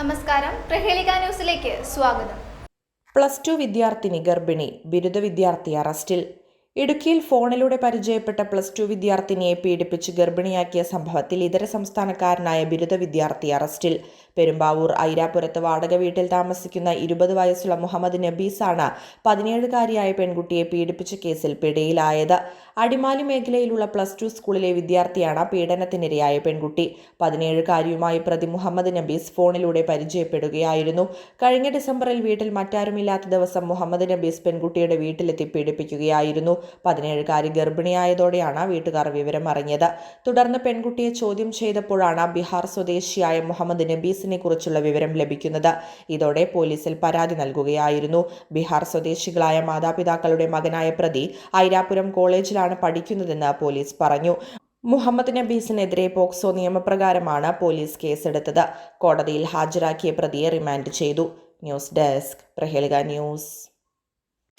നമസ്കാരം. പ്രഹേളിക ന്യൂസിലേക്ക് സ്വാഗതം. പ്ലസ് ടു വിദ്യാർത്ഥിനി ഗർഭിണി ബിരുദ വിദ്യാർത്ഥി അറസ്റ്റിൽ. ഇടുക്കിയിൽ ഫോണിലൂടെ പരിചയപ്പെട്ട പ്ലസ് ടു വിദ്യാർത്ഥിനിയെ പീഡിപ്പിച്ച് ഗർഭിണിയാക്കിയ സംഭവത്തിൽ ഇതര സംസ്ഥാനക്കാരനായ ബിരുദ വിദ്യാർത്ഥി അറസ്റ്റിൽ. പെരുമ്പാവൂർ ഐരാപുരത്ത് വാടക വീട്ടിൽ താമസിക്കുന്ന ഇരുപത് വയസ്സുള്ള മുഹമ്മദ് നബീസാണ് പതിനേഴുകാരിയായ പെൺകുട്ടിയെ പീഡിപ്പിച്ച കേസിൽ പിടിയിലായത്. അടിമാലി മേഖലയിലുള്ള പ്ലസ് ടു സ്കൂളിലെ വിദ്യാർത്ഥിയാണ് പീഡനത്തിനിരയായ പെൺകുട്ടി. പതിനേഴുകാരിയുമായി പ്രതി മുഹമ്മദ് നബീസ് ഫോണിലൂടെ പരിചയപ്പെടുകയായിരുന്നു. കഴിഞ്ഞ ഡിസംബറിൽ വീട്ടിൽ മറ്റാരുമില്ലാത്ത ദിവസം മുഹമ്മദ് നബീസ് പെൺകുട്ടിയുടെ വീട്ടിലെത്തി പീഡിപ്പിക്കുകയായിരുന്നു. പതിനേഴുകാരി ഗർഭിണിയായതോടെയാണ് വീട്ടുകാർ വിവരം അറിഞ്ഞത്. തുടർന്ന് പെൺകുട്ടിയെ ചോദ്യം ചെയ്തപ്പോഴാണ് ബീഹാർ സ്വദേശിയായ മുഹമ്മദ് നബീസിനെ കുറിച്ചുള്ള വിവരം ലഭിക്കുന്നത്. ഇതോടെ പോലീസിൽ പരാതി നൽകുകയായിരുന്നു. ബീഹാർ സ്വദേശികളായ മാതാപിതാക്കളുടെ മകനായ പ്രതി ഐരാപുരം കോളേജിലാണ് പഠിക്കുന്നതെന്ന് പോലീസ് പറഞ്ഞു. മുഹമ്മദ് നബീസിനെതിരെ പോക്സോ നിയമപ്രകാരമാണ് പോലീസ് കേസെടുത്തത്. കോടതിയിൽ ഹാജരാക്കിയ പ്രതിയെ റിമാൻഡ് ചെയ്തു. News desk Prahelika news.